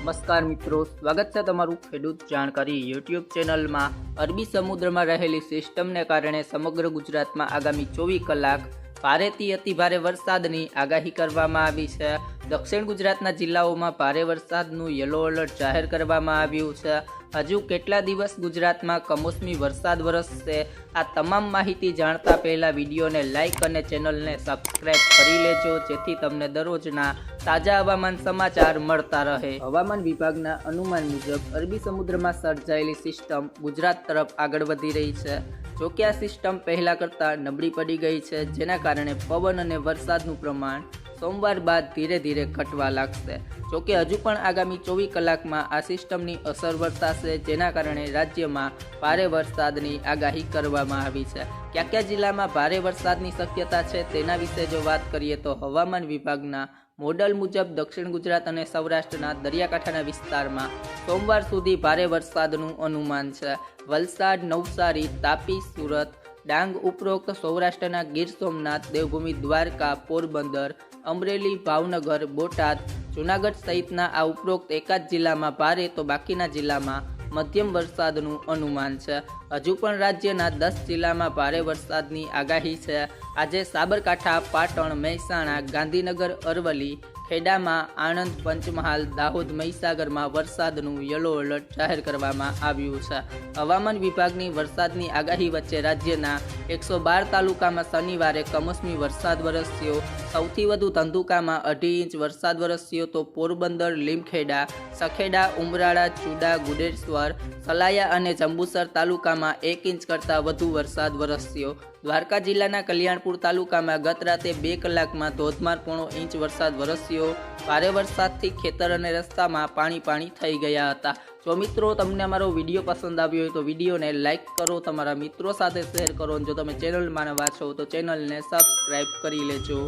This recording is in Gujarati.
નમસ્કાર મિત્રો, સ્વાગત છે તમારું ખેડૂત જાણકારી યુટ્યુબ ચેનલમાં. અરબી સમુદ્રમાં રહેલી સિસ્ટમને કારણે સમગ્ર ગુજરાતમાં આગામી ચોવીસ કલાક ભારેથી અતિ ભારે વરસાદની આગાહી કરવામાં આવી છે. દક્ષિણ ગુજરાતના જિલ્લાઓમાં ભારે વરસાદનું યલો એલર્ટ જાહેર કરવામાં આવ્યું છે. હજુ કેટલા દિવસ ગુજરાતમાં કમોસમી વરસાદ વરસશે? આ તમામ માહિતી જાણતા પહેલા વિડીયોને લાઇક અને ચેનલને સબસ્ક્રાઇબ કરી લેજો, જેથી તમને દરરોજના તાજા હવામાન સમાચાર મળતા રહે. હવામાન વિભાગના અનુમાન મુજબ, અરબી સમુદ્રમાં સર્જાયેલી સિસ્ટમ ગુજરાત તરફ આગળ વધી રહી છે. જોકે આ સિસ્ટમ પહેલાં કરતાં નબળી પડી ગઈ છે, જેના કારણે પવન અને વરસાદનું પ્રમાણ સોમવાર બાદ ધીરે ધીરે ઘટવા લાગશે. જોકે હજુ પણ આગામી ચોવીસ કલાકમાં આ સિસ્ટમની અસર વર્તાશે, જેના કારણે રાજ્યમાં ભારે વરસાદની આગાહી કરવામાં આવી છે. કયા કયા જિલ્લામાં ભારે વરસાદની શક્યતા છે તેના વિશે જો વાત કરીએ તો હવામાન વિભાગના મોડલ મુજબ દક્ષિણ ગુજરાત અને સૌરાષ્ટ્રના દરિયાકાંઠાના વિસ્તારમાં સોમવાર સુધી ભારે વરસાદનું અનુમાન છે. વલસાડ, નવસારી, તાપી, સુરત ડાંગ ઉપરોક્ત સૌરાષ્ટ્રના ગીર સોમનાથ, દેવભૂમિ, દ્વારકા, પોરબંદર, અમરેલી, ભાવનગર, બોટાદ, જૂનાગઢ સહિતના આ ઉપરોક્ત એકાદ જિલ્લામાં ભારે તો બાકીના જિલ્લામાં મધ્યમ વરસાદનું અનુમાન છે. હજુ પણ રાજ્યના દસ જિલ્લામાં ભારે વરસાદની આગાહી છે. આજે સાબરકાંઠા, પાટણ, મહેસાણા, ગાંધીનગર, અરવલ્લી ખેડામાં આણંદ પંચમહાલ દાહોદ મહીસાગરમાં વરસાદનું યલો એલર્ટ જાહેર કરવામાં આવ્યું છે. હવામાન વિભાગની વરસાદની આગાહી વચ્ચે રાજ્યના એકસો બાર તાલુકામાં શનિવારે કમોસમી વરસાદ વરસ્યો. સૌથી વધુ ધંધુકામાં અઢી ઇંચ વરસાદ વરસ્યો તો પોરબંદર, લીમખેડા, સખેડા, ઉમરાળા, ચુડા, ગુડેશ્વર, સલાયા અને જંબુસર તાલુકામાં એક ઇંચ કરતાં વધુ વરસાદ વરસ્યો. દ્વારકા જિલ્લાના કલ્યાણપુર તાલુકામાં ગત રાતે બે કલાકમાં ધોધમાર પોણો ઇંચ વરસાદ વરસ્યો. ભારે વરસાદથી ખેતર અને રસ્તામાં પાણી પાણી થઈ ગયા હતા. જો મિત્રો તમને અમારો વીડિયો પસંદ આવ્યો હોય તો વિડીયોને લાઇક કરો, તમારા મિત્રો સાથે શેર કરો જો તમે ચેનલમાં નવા છો તો ચેનલને સબસ્ક્રાઈબ કરી લેજો.